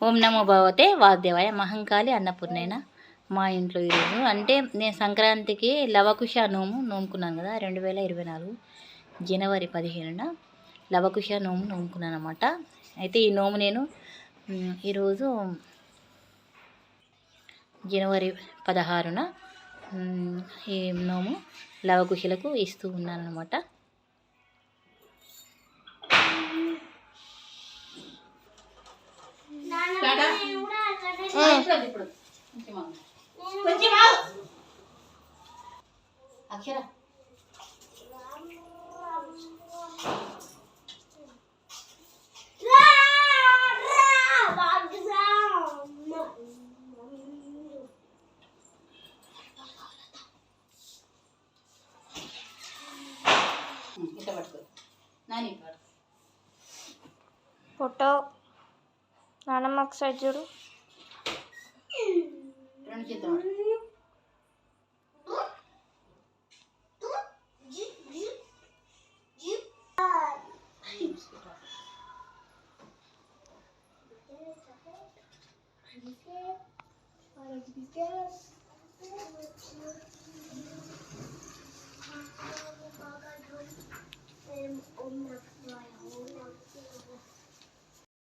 ఓం నమో భగవతే వాద్యవాయ మహంకాళి అన్నపూర్ణైన మా ఇంట్లో ఈరోజు. అంటే నేను సంక్రాంతికి లవకుశ నోము నోముకున్నాను కదా రెండు వేల ఇరవై నాలుగు జనవరి పదిహేనున లవకుశ నోము నోముకున్నాను అనమాట అయితే ఈ నోము నేను ఈరోజు జనవరి పదహారున ఈ నోము లవకుశలకు ఇస్తూ ఉన్నాను అనమాట అక్షర. ఇట్లా పట్టుకో. నాని ఇట్లా పట్టుకో. ఫోటో నానమ్మ ఒకసారి చూడు. రెండు చేతులు పట్టుకో.